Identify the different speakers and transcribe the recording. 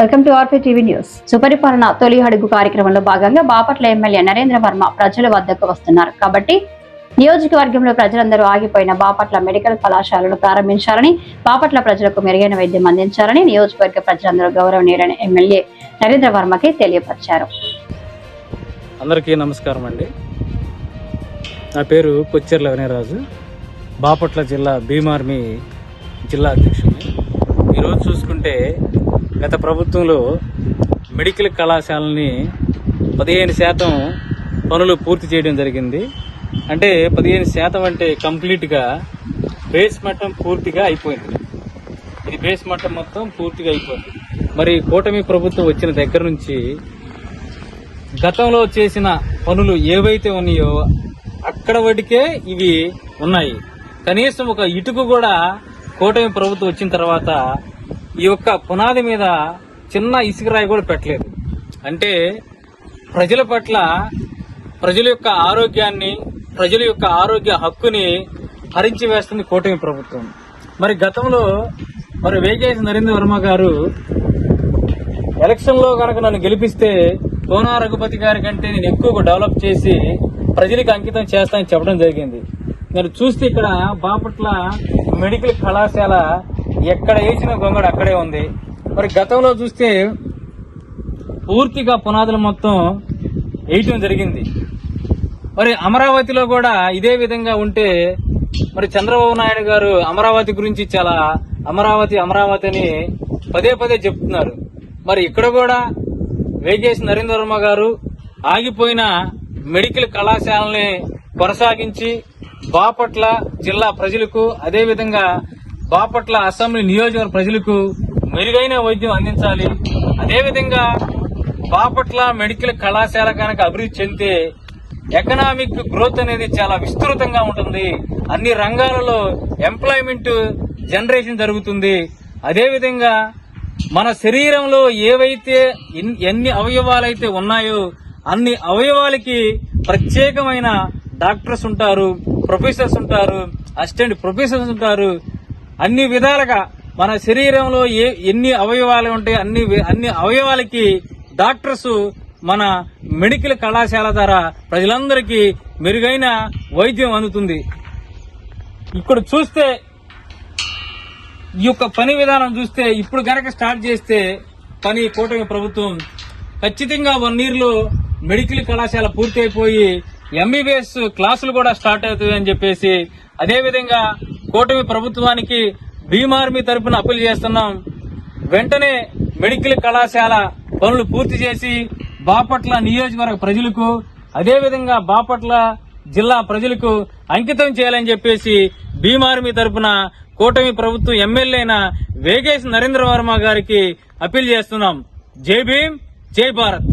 Speaker 1: Welcome to RP TV news. సుపరిపాలన తొలి అడుగు కార్యక్రమంలో భాగంగా బాపట్ల ఎమ్మెల్యే నరేంద్ర వర్మ ప్రజల వద్దకు వస్తున్నారు. కాబట్టి నియోజకవర్గంలో ప్రజలందరూ ఆగిపోయిన బాపట్ల మెడికల్ కళాశాలను ప్రారంభించాలని బాపట్ల ప్రజలకు మెరుగైన వైద్యం అందించాలని నియోజకవర్గ ప్రజలందరూ గౌరవనీయులని ఎమ్మెల్యే నరేంద్ర వర్మకి తెలియపరిచారు.
Speaker 2: అందరికీ నమస్కారం అండి. నా పేరు కొచ్చెర్ల వినయరాజు బాపట్ల జిల్లా భీమార్మి జిల్లా అధ్యక్షుడిని. ఈరోజు చూసుకుంటే గత ప్రభుత్వంలో మెడికల్ కళాశాలని పదిహేను శాతం పనులు పూర్తి చేయడం జరిగింది. అంటే పదిహేను శాతం అంటే కంప్లీట్గా బేస్ మట్టం పూర్తిగా అయిపోయింది. ఇది బేస్ మట్టం మొత్తం పూర్తిగా అయిపోయింది. మరి కూటమి ప్రభుత్వం వచ్చిన దగ్గర నుంచి గతంలో చేసిన పనులు ఏవైతే ఉన్నాయో అక్కడ వడికే ఇవి ఉన్నాయి. కనీసం ఒక ఇటుకు కూడా కూటమి ప్రభుత్వం వచ్చిన తర్వాత ఈ యొక్క పునాది మీద చిన్న ఇసుక రాయి కూడా పెట్టలేదు. అంటే ప్రజల పట్ల ప్రజల యొక్క ఆరోగ్యాన్ని ప్రజల యొక్క ఆరోగ్య హక్కుని హరించి వేస్తుంది కూటమి ప్రభుత్వం. మరి గతంలో మరి వేగేసి నరేంద్ర వర్మ గారు ఎలక్షన్లో కనుక నన్ను గెలిపిస్తే కోనా రఘుపతి గారి కంటే నేను ఎక్కువ డెవలప్ చేసి ప్రజలకు అంకితం చేస్తానని చెప్పడం జరిగింది. నేను చూస్తే ఇక్కడ బాపట్ల మెడికల్ కళాశాల ఎక్కడ వేసిన గొంగడు అక్కడే ఉంది. మరి గతంలో చూస్తే పూర్తిగా పునాదులు మొత్తం వేయటం జరిగింది. మరి అమరావతిలో కూడా ఇదే విధంగా ఉంటే మరి చంద్రబాబు నాయుడు గారు అమరావతి గురించి చాలా అమరావతి అమరావతి అని పదే పదే చెప్తున్నారు. మరి ఇక్కడ కూడా వేగేసి నరేంద్ర వర్మ గారు ఆగిపోయిన మెడికల్ కళాశాలని కొనసాగించి బాపట్ల జిల్లా ప్రజలకు అదే విధంగా బాపట్ల అసెంబ్లీ నియోజకవర్గ ప్రజలకు మెరుగైన వైద్యం అందించాలి. అదేవిధంగా బాపట్ల మెడికల్ కళాశాల కనుక అభివృద్ధి చెందితే ఎకనామిక్ గ్రోత్ అనేది చాలా విస్తృతంగా ఉంటుంది. అన్ని రంగాలలో ఎంప్లాయ్మెంట్ జనరేషన్ జరుగుతుంది. అదేవిధంగా మన శరీరంలో ఏవైతే ఎన్ని అవయవాలైతే ఉన్నాయో అన్ని అవయవాలకి ప్రత్యేకమైన డాక్టర్స్ ఉంటారు ప్రొఫెసర్స్ ఉంటారు అసిస్టెంట్ ప్రొఫెసర్స్ ఉంటారు అన్ని విధాలుగా మన శరీరంలో ఏ ఎన్ని అవయవాలు ఉంటాయి అన్ని అన్ని అవయవాలకి డాక్టర్స్ మన మెడికల్ కళాశాల ద్వారా ప్రజలందరికీ మెరుగైన వైద్యం అందుతుంది. ఇక్కడ చూస్తే ఈ యొక్క పని విధానం చూస్తే ఇప్పుడు గనక స్టార్ట్ చేస్తే పని కూటమి ప్రభుత్వం ఖచ్చితంగా వన్ ఇయర్లో మెడికల్ కళాశాల పూర్తయిపోయి ఎంబీబీఎస్ క్లాసులు కూడా స్టార్ట్ అవుతాయి అని చెప్పేసి అదేవిధంగా కూటమి ప్రభుత్వానికి భీమార్మీ తరఫున అప్పీల్ చేస్తున్నాం. వెంటనే మెడికల్ కళాశాల పనులు పూర్తి చేసి బాపట్ల నియోజకవర్గ ప్రజలకు అదేవిధంగా బాపట్ల జిల్లా ప్రజలకు అంకితం చేయాలని చెప్పేసి భీమార్మీ తరపున కూటమి ప్రభుత్వం ఎమ్మెల్యే అయిన వేగేశ్ నరేంద్ర వర్మ గారికి అప్పీల్ చేస్తున్నాం. జై భీమ్ జై భారత్.